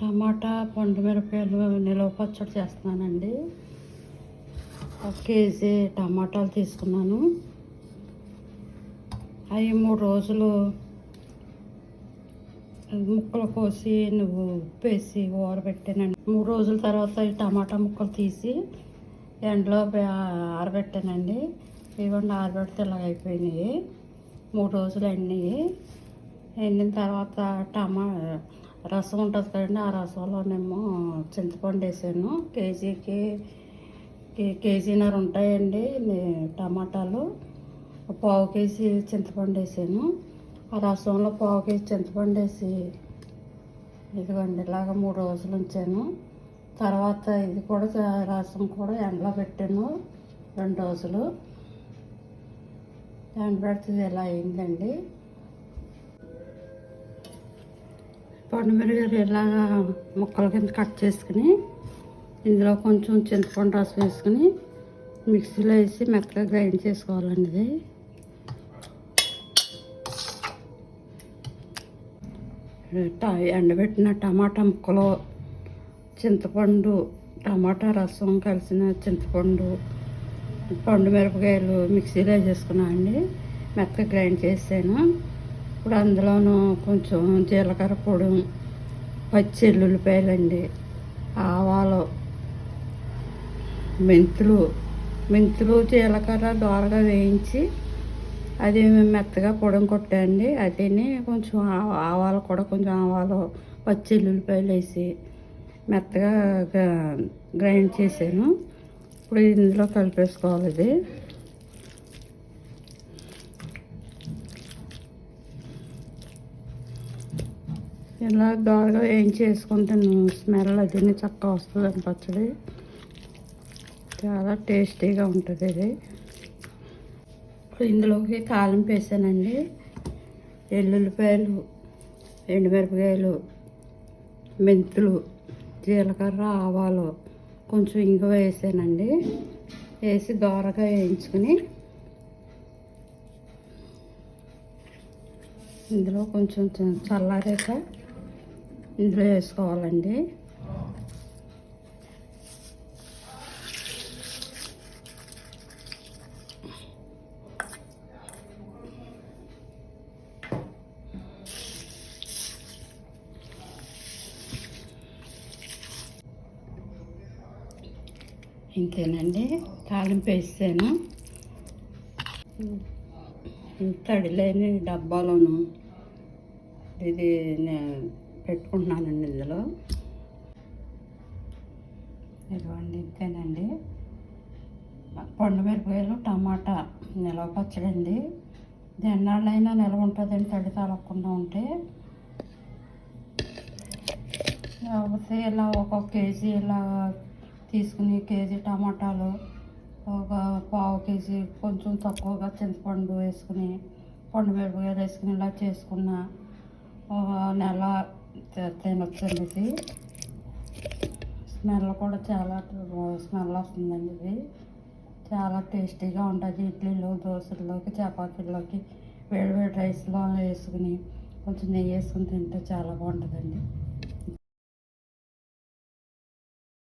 టమాటా పండు మిరపకాయలు నిలవ పచ్చడి చేస్తున్నానండి. ఒక కేజీ టమాటాలు తీసుకున్నాను. అవి మూడు రోజులు ముక్కలు కోసి నువ్వు ఉప్పు వేసి ఊరబెట్టానండి మూడు రోజుల తర్వాత ఈ టమాటా ముక్కలు తీసి ఎండలో ఆరబెట్టానండి. ఇవ్వండి ఆరబెడితే ఇలా అయిపోయినాయి. మూడు రోజులు ఎండినాయి. ఎండిన తర్వాత టమా రసం ఉంటుంది కదండి ఆ రసంలోనేమో చింతపండు వేసాను. కేజీకి కే- కేజీన్నర ఉంటాయండి టమాటాలు. పావు కేజీ చింతపండు వేసాను. ఆ రసంలో పావు కేజీ చింతపండు వేసి ఇదిగోండి ఇలాగ మూడు రోజులు ఉంచాను. తర్వాత ఇది కూడా రసం కూడా ఎండలో పెట్టాను రెండు రోజులు. ఎండ పెడితే ఇలా అయిందండి? పండు మిరగాయలు ఇలాగా ముక్కల కింద కట్ చేసుకుని ఇందులో కొంచెం చింతపండు రసం వేసుకుని మిక్సీలో వేసి మెత్తగా గ్రైండ్ చేసుకోవాలండి ఇది. ట- ఎండబెట్టిన టమాటా ముక్కలు చింతపండు టమాటా రసం కలిసిన చింతపండు పండు మిరపకాయలు మిక్సీలో వేసేసుకున్నాను అండి మెత్తగా గ్రైండ్ చేసాను ఇప్పుడు అందులోనూ కొంచెం జీలకర్ర పొడి పచ్చి ఎల్లుల్లిపాయలండి ఆవాలు మెంతులు మెంతులు జీలకర్ర దోరగా వేయించి అది మెత్తగా పొడం కొట్టండి అదిని కొంచెం ఆవాలు కూడా కొంచెం ఆవాలు పచ్చి ఎల్లుల్లిపాయలు వేసి మెత్తగా గ్రైండ్ చేశాను. ఇప్పుడు ఇందులో కలిపేసుకోవాలి ఇది. ఇలా దోరగా ఏం చేసుకుంటాను స్మెల్ అది చక్కగా వస్తుంది పచ్చడి. చాలా టేస్టీగా ఉంటుంది ఇది. ఇందులోకి కాలం వేసానండి. ఎల్లుల్లిపాయలు ఎండుమిరపకాయలు మెంతులు జీలకర్ర ఆవాలు కొంచెం ఇంగువ వేసానండి. వేసి దోరగా వేయించుకుని ఇందులో కొంచెం చ- చల్లారాక ఇందులో వేసుకోవాలండి. ఇంతేనండి తాలింపు వేసాను. తడిలేని డబ్బాలోను. ఇది నేను పెట్టుకుంటున్నానండి ఇందులో. ఇదిగోండి ఇంతేనండి పండు మిరపకాయలు టమాటా నిలవ పచ్చడండి. ఇది ఎన్నాళ్ళైనా నిలవ ఉంటుందండి తడి తలకుండా ఉంటే. లేకపోతే ఇలా ఒక్కొక్క కేజీ ఇలా తీసుకుని కేజీ టమాటాలు ఒక పావు కేజీ కొంచెం తక్కువగా చింతపండు వేసుకుని పండు మిరపకాయలు వేసుకుని ఇలా చేసుకున్న ఒక నెల తి- తినొచ్చండి ఇది స్మెల్ కూడా చాలా స్మెల్ వస్తుందండి ఇది. చాలా టేస్టీగా ఉంటుంది ఇడ్లీలో దోశల్లోకి చపాతీల్లోకి. వేడి వేడి రైస్లో వేసుకుని కొంచెం నెయ్యి వేసుకుని తింటే చాలా బాగుంటుందండి.